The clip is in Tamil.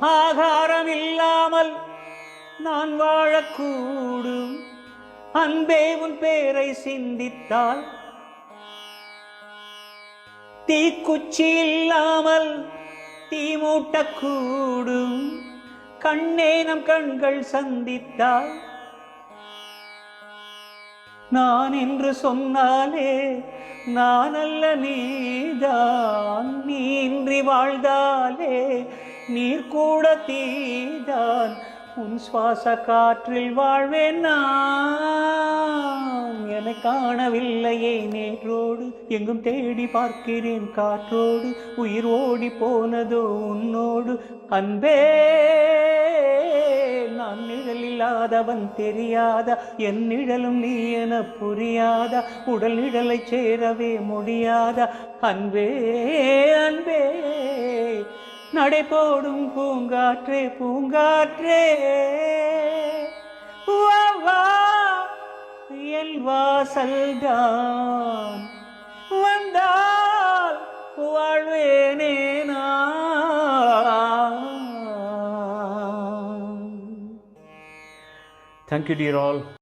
ஆகாரம் இல்லாமல் நான் வாழக்கூடும். அன்பே உன் பேரை சிந்தித்தால் தீக்குச்சி இல்லாமல் தீ மூட்டக்கூடும். கண்ணே நம் கண்கள் சந்தித்தால் நான் என்று சொன்னாலே நான் அல்ல நீதான். நீ இன்றி வாழ்ந்தாலே நீர் கூட தீதான் உன் சுவாச காற்றில் வாழ்வேன் நான். என காணவில்லையே நேற்றோடு எங்கும் தேடி பார்க்கிறேன் காற்றோடு. உயிர் ஓடி போனதோ உன்னோடு. அன்பே நான் நிழல் இல்லாதவன் தெரியாத? என் நிழலும் நீ என புரியாத? உடல் நிழலை சேரவே முடியாத? அன்பே அன்பே. நடைபோடும் பூங்காற்றே பூங்காற்றே. வா, என் வாசல்தான். வந்தால் வாழ்வேனே நான். Thank you dear all